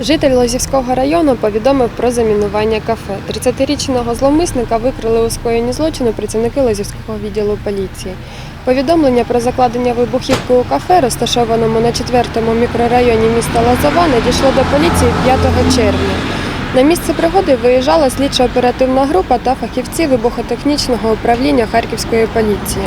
Житель Лозівського району повідомив про замінування кафе. 30-річного зловмисника викрили у скоєнні злочину працівники Лозівського відділу поліції. Повідомлення про закладення вибухівки у кафе, розташованому на 4-му мікрорайоні міста Лозова, надійшло до поліції 5 червня. На місце пригоди виїжджала слідчо-оперативна група та фахівці вибухотехнічного управління Харківської поліції.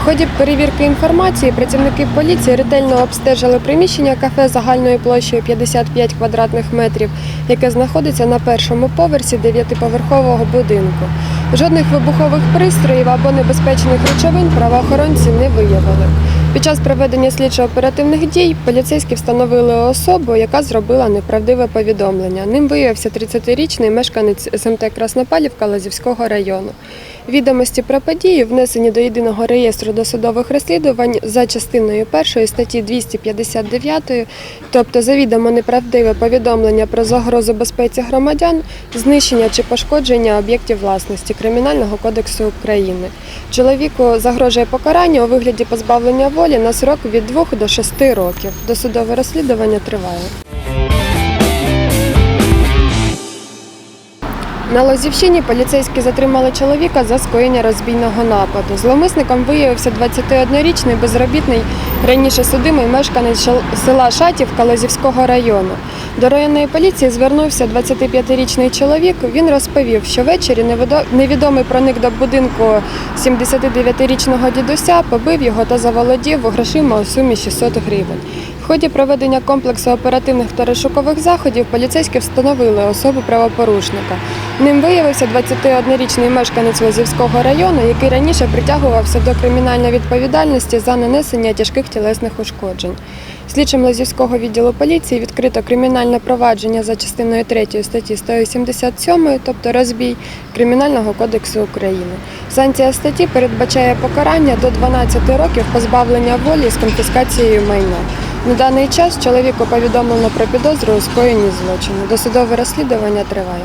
В ході перевірки інформації працівники поліції ретельно обстежили приміщення кафе загальною площею 55 квадратних метрів, яке знаходиться на першому поверсі дев'ятиповерхового будинку. Жодних вибухових пристроїв або небезпечних речовин правоохоронці не виявили. Під час проведення слідчо-оперативних дій поліцейські встановили особу, яка зробила неправдиве повідомлення. Ним виявився 30-річний мешканець СМТ Краснопалівка Лазівського району. Відомості про події внесені до єдиного реєстру досудових розслідувань за частиною 1 статті 259, тобто завідомо неправдиве повідомлення про загрозу безпеці громадян, знищення чи пошкодження об'єктів власності Кримінального кодексу України. Чоловіку загрожує покарання у вигляді позбавлення волі на срок від 2 до 6 років. Досудове розслідування триває. На Лозівщині поліцейські затримали чоловіка за скоєння розбійного нападу. Зловмисником виявився 21-річний безробітний, раніше судимий мешканець села Шатівка Лозівського району. До районної поліції звернувся 25-річний чоловік. Він розповів, що ввечері невідомий проник до будинку 79-річного дідуся, побив його та заволодів грошима у сумі 600 гривень. В ході проведення комплексу оперативних та розшукових заходів поліцейські встановили особу правопорушника. Ним виявився 21-річний мешканець Лозівського району, який раніше притягувався до кримінальної відповідальності за нанесення тяжких тілесних ушкоджень. Слідчим Лозівського відділу поліції відкрито кримінальне провадження за частиною 3 статті 187, тобто розбій Кримінального кодексу України. Санкція статті передбачає покарання до 12 років позбавлення волі з конфіскацією майна. На даний час чоловіку повідомлено про підозру у скоєнні злочину. Досудове розслідування триває.